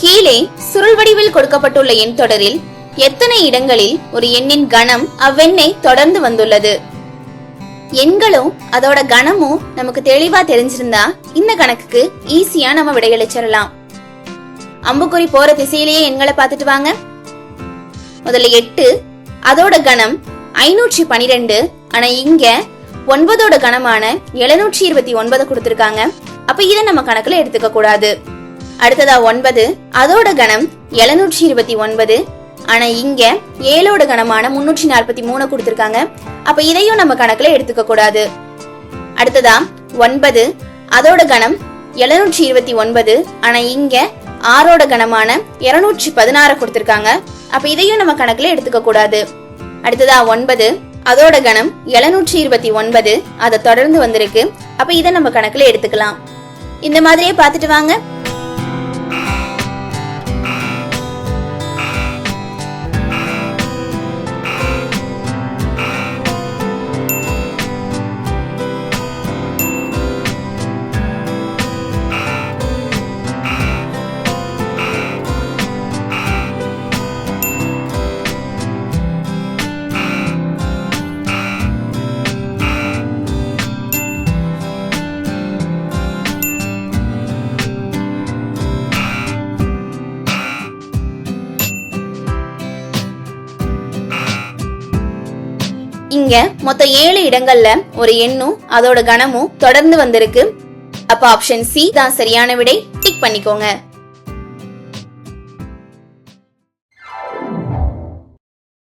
கீழே சுருள் வடிவில் கொடுக்கப்பட்டுள்ள எண் தொடரில் எத்தனை இடங்களில் ஒரு எண்ணின் கணம் அவ்வெண்ணை தொடர்ந்து வந்துள்ளது? எண்களும் அதோட கணமும் நமக்கு தெளிவா தெரிஞ்சிருந்தா இந்த கணக்குக்கு ஈஸியா நம்ம விடையளிச்சிடலாம் அம்புக்குறி போற திசையிலேயே எண்களை பார்த்துட்டு வாங்க. முதல்ல எட்டு அதோட கணம் ஐநூற்றி பனிரெண்டு ஆனா இங்க ஒன்பதோட கணமான எழுநூற்றி இருபத்தி ஒன்பது கொடுத்திருக்காங்க. அப்ப இதை நம்ம கணக்குல எடுத்துக்க கூடாது. அடுத்ததா ஒன்பது. அதோட கணம் எழுநூற்றி இருபத்தி ஒன்பது. ஆனா இங்க ஏழோட கணமான முன்னூற்றி நாற்பத்தி மூணு கொடுத்திருக்காங்க. அப்ப இதையும் நம்ம கணக்குல எடுத்துக்க கூடாது. அடுத்ததா ஒன்பது. அதோட கணம் எழுநூற்றி இருபத்தி ஒன்பது. ஆனா இங்க ஆறோட கணமான இருநூற்றி பதினாறு கொடுத்திருக்காங்க. அப்ப இதையும் நம்ம கணக்குல எடுத்துக்க கூடாது. அடுத்ததா ஒன்பது. அதோட கணம் எழுநூற்றி இருபத்தி ஒன்பது. அதை தொடர்ந்து வந்திருக்கு. அப்ப இதை நம்ம கணக்குல எடுத்துக்கலாம். இந்த மாதிரியே பார்த்துட்டு வாங்க. இங்க மொத்தம் ஏழு இடங்கள்ல ஒரு எண்ணும் அதோட கணமும் தொடர்ந்து வந்திருக்கு. அப்ப ஆப்ஷன் சி தான் சரியான விடை. டிக் பண்ணிக்கோங்க.